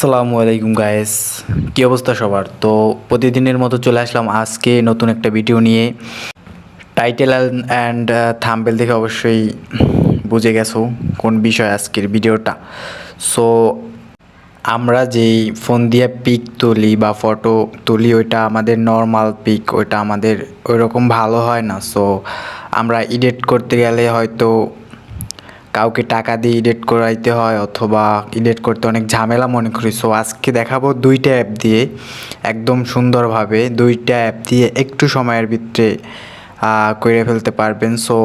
আসসালামু আলাইকুম গায়েস কী অবস্থা সবার? তো প্রতিদিনের মতো চলে আসলাম আজকে নতুন একটা ভিডিও নিয়ে। টাইটেল অ্যান্ড থাম্বেল দেখে অবশ্যই বুঝে গেছো কোন বিষয় আজকের ভিডিওটা সো আমরা যেই ফোন দিয়ে পিক তুলি বা ফটো তুলি, ওইটা আমাদের নর্মাল পিক ওইটা আমাদের ওইরকম ভালো হয় না। সো আমরা এডিট করতে গেলে হয়তো কাউকে টাকা দিয়ে এডিট করাইতে হয় অথবা এডিট করতে অনেক ঝামেলা মনে করি। সো আজকে দেখাবো দুইটা অ্যাপ দিয়ে একদম সুন্দরভাবে দুইটা অ্যাপ দিয়ে একটু সময়ের ভিতরে করে ফেলতে পারবেন। সো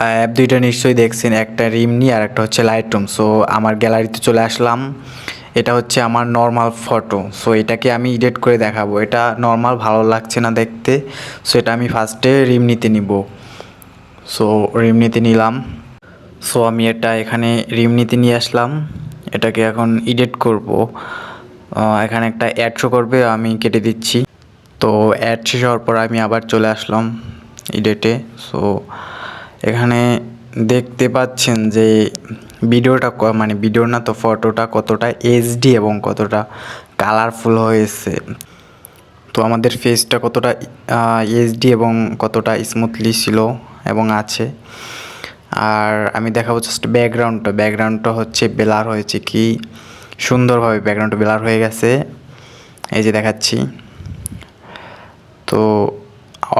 অ্যাপ দুইটা নিশ্চয়ই দেখছেন, একটা রিমনি আর একটা হচ্ছে লাইট লাইটরুম সো আমার গ্যালারিতে চলে আসলাম। এটা হচ্ছে আমার নর্মাল ফটো সো এটাকে আমি এডিট করে দেখাবো। এটা নর্মাল ভালো লাগছে না দেখতে। সো এটা আমি ফার্স্টে রিমনিতে নিব। সো রিমনিতে নিলাম। সো আমি এটা এখানে রিমনিতে নিয়ে আসলাম। এটাকে এখন এডিট করব। এখানে একটা অ্যাড শো করবে, আমি কেটে দিচ্ছি। তো অ্যাড শেষ হওয়ার পর আমি আবার চলে আসলাম এডিটে সো এখানে দেখতে পাচ্ছেন যে ভিডিওটা মানে ভিডিও না তো ফটোটা কতটা এইচডি এবং কতটা কালারফুল হয়েছে। তো আমাদের ফেসটা কতটা এইচডি এবং কতটা স্মুথলি ছিল এবং আছে। আর আমি দেখাবো জাস্ট ব্যাকগ্রাউন্ডটা ব্যাকগ্রাউন্ডটা হচ্ছে বেলার হয়েছে কি? সুন্দরভাবে ব্যাকগ্রাউন্ডটা বেলার হয়ে গেছে। এই যে দেখাচ্ছি। তো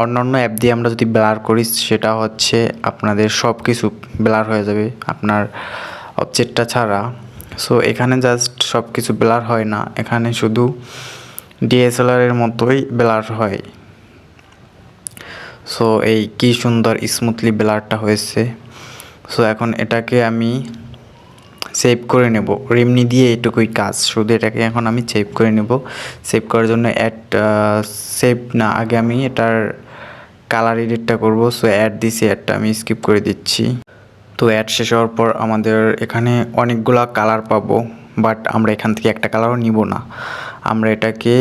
অন্যান্য অ্যাপ দিয়ে আমরা যদি ব্লার করি, সেটা হচ্ছে আপনাদের সব কিছু ব্লার হয়ে যাবে আপনার অবজেক্টটা ছাড়া। সো এখানে জাস্ট সব কিছু ব্লার হয় না। এখানে শুধু ডিএসএলআরের মতোই ব্লার হয়। সো এই কি সুন্দর স্মুথলি ব্লারটা হয়েছে। সো এখন এটাকে আমি সেভ করে নেব। রিমনি দিয়ে এটুকুই কাজ। শুধু এটাকে এখন আমি সেভ করে নেব। সেভ করার জন্য অ্যাড সেভ না, আগে আমি এটার কালার এডিটটা করব। সো অ্যাড দিছি অ্যাডটা আমি স্কিপ করে দিচ্ছি। তো অ্যাড শেষ হওয়ার পর আমাদের এখানে অনেকগুলা কালার পাবো। বাট আমরা এখান থেকে একটা কালারও নিব না। আমরা এটাকে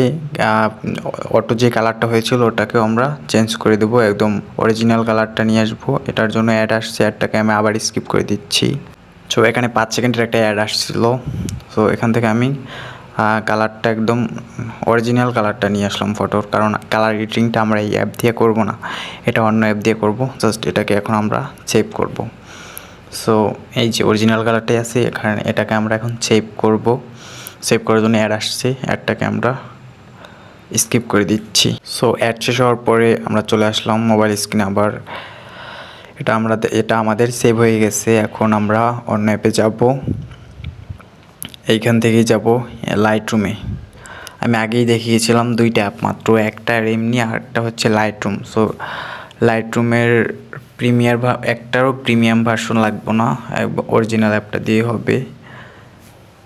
অটো যে কালারটা হয়েছিল ওটাকে আমরা চেঞ্জ করে দেবো, একদম অরিজিনাল কালারটা নিয়ে আসব। এটার জন্য অ্যাড আসছে অ্যাডটাকে আমি আবার স্কিপ করে দিচ্ছি। সো এখানে পাঁচ সেকেন্ডের একটা অ্যাড আসছিল। সো এখান থেকে আমি কালারটা একদম অরিজিনাল কালারটা নিয়ে আসলাম ফটোর কারণ কালার এডিটিংটা আমরা এই অ্যাপ দিয়ে করব না। এটা অন্য অ্যাপ দিয়ে করব জাস্ট এটাকে এখন আমরা সেভ করব। সো এই যে অরিজিনাল কালারটাই আছে, এখানে এটাকে আমরা এখন সেভ করব। সেভ করার জন্য অ্যাড আসছে অ্যাডটাকে আমরা স্কিপ করে দিচ্ছি। সো অ্যাড শেষ হওয়ার পরে আমরা চলে আসলাম মোবাইল স্ক্রিনে আবার। এটা আমরা, এটা আমাদের সেভ হয়ে গেছে, এখন আমরা অন্য অ্যাপে যাব। এইখান থেকেই যাব লাইট রুমে আমি আগেই দেখিয়েছিলাম দুইটা অ্যাপ মাত্র, একটা এমনি আর একটা হচ্ছে লাইট রুম সো লাইট রুমের প্রিমিয়ার একটারও প্রিমিয়াম ভার্সন লাগবে না অরিজিনাল অ্যাপটা দিয়ে হবে।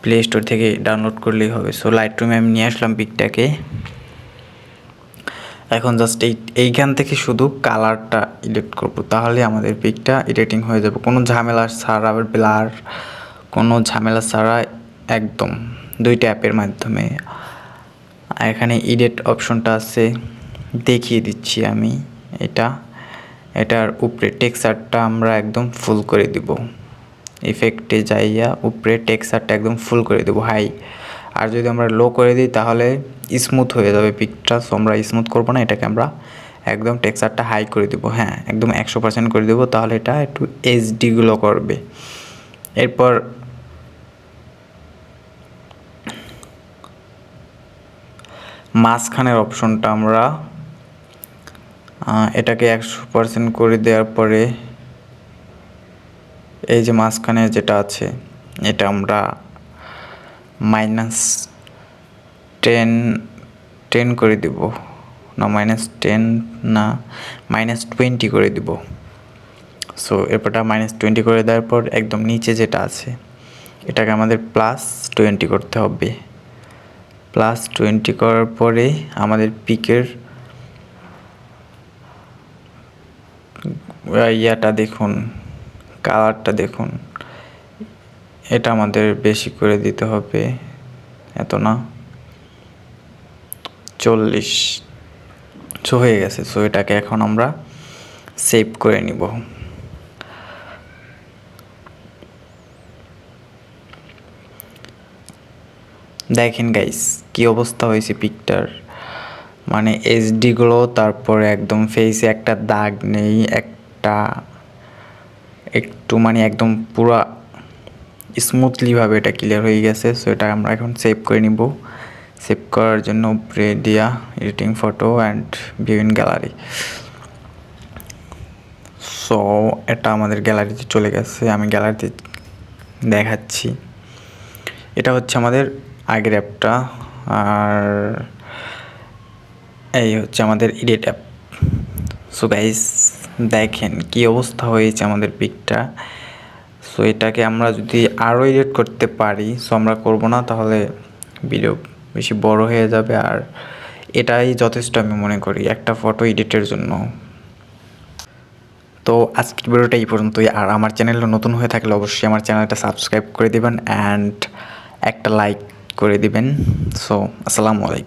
প্লে স্টোর থেকে ডাউনলোড করলেই হবে। সো লাইট রুমে আমি নিয়ে আসলাম পিকটাকে। এখন জাস্ট এই, এইখান থেকে শুধু কালারটা এডিট করব, তাহলে আমাদের পিকটা এডিটিং হয়ে যাবে। কোনো ঝামেলা ছাড়া, আবার ব্লার কোনো ঝামেলা ছাড়া একদম দুইটা অ্যাপের মাধ্যমে। এখানে এডিট অপশনটা আছে, দেখিয়ে দিচ্ছি আমি এটা। এটার উপরে টেক্সারটা আমরা একদম ফুল করে দিব। ইফেক্টে যাইয়া উপরে টেক্সারটা একদম ফুল করে দেবো হাই আর যদি আমরা লো করে দিই, তাহলে স্মুথ হয়ে যাবে পিকটা সো আমরা স্মুথ করব না, এটাকে আমরা একদম টেক্সারটা হাই করে দেবো হ্যাঁ একদম একশো পার্সেন্ট করে দেবো, তাহলে এটা একটু এইচডিগুলো করবে। এরপর মাঝখানের অপশনটা আমরা এটাকে একশো পার্সেন্ট করে দেওয়ার পরে এই যে মাঝখানে যেটা আছে, এটা আমরা মাইনাস টেন টেন করে দিব। না মাইনাস টেন না মাইনাস টোয়েন্টি করে দিব। সো এরপরটা মাইনাস টোয়েন্টি করে দেওয়ার পর একদম নিচে যেটা আছে, এটাকে আমাদের প্লাস টোয়েন্টি করতে হবে। প্লাস টোয়েন্টি করার পরে আমাদের পিকের ইয়াটা দেখুন। কালারটা দেখুন। এটা আমাদের বেশি করে দিতে হবে। এত না? চল্লিশ। সো হয়ে গেছে। সো এটাকে এখন আমরা সেভ করে নিব। দেখেন গাইস কি অবস্থা হয়েছে পিকটার মানে এইচডিগুলো তারপরে একদম ফেসে একটা দাগ নেই, একটা একটু মানে একদম পুরা স্মুথলিভাবে এটা ক্লিয়ার হয়ে গেছে। সো এটা আমরা এখন সেভ করে নিব। সেভ করার জন্য উপরে দিয়া editing photo and view gallery so এটা আমাদের গ্যালারিতে চলে গেছে। আমি গ্যালারিতে দেখাচ্ছি। এটা হচ্ছে আমাদের আগের অ্যাপটা আর এই হচ্ছে আমাদের এডিট অ্যাপ সো গাইস দেখেন কি অবস্থা হয়েছে আমাদের পিকটা। সো এটাকে আমরা যদি আরও এডিট করতে পারি সো আমরা করব না, তাহলে ভিডিও বেশি বড় হয়ে যাবে। আর এটাই যথেষ্ট আমি মনে করি একটা ফটো এডিটের জন্য। তো আজকের ভিডিওটা এই পর্যন্তই। আর আমার চ্যানেলটা নতুন হয়ে থাকলে অবশ্যই আমার চ্যানেলটা সাবস্ক্রাইব করে দেবেন অ্যান্ড একটা লাইক করে দিবেন। সো আসসালামু আলাইকুম।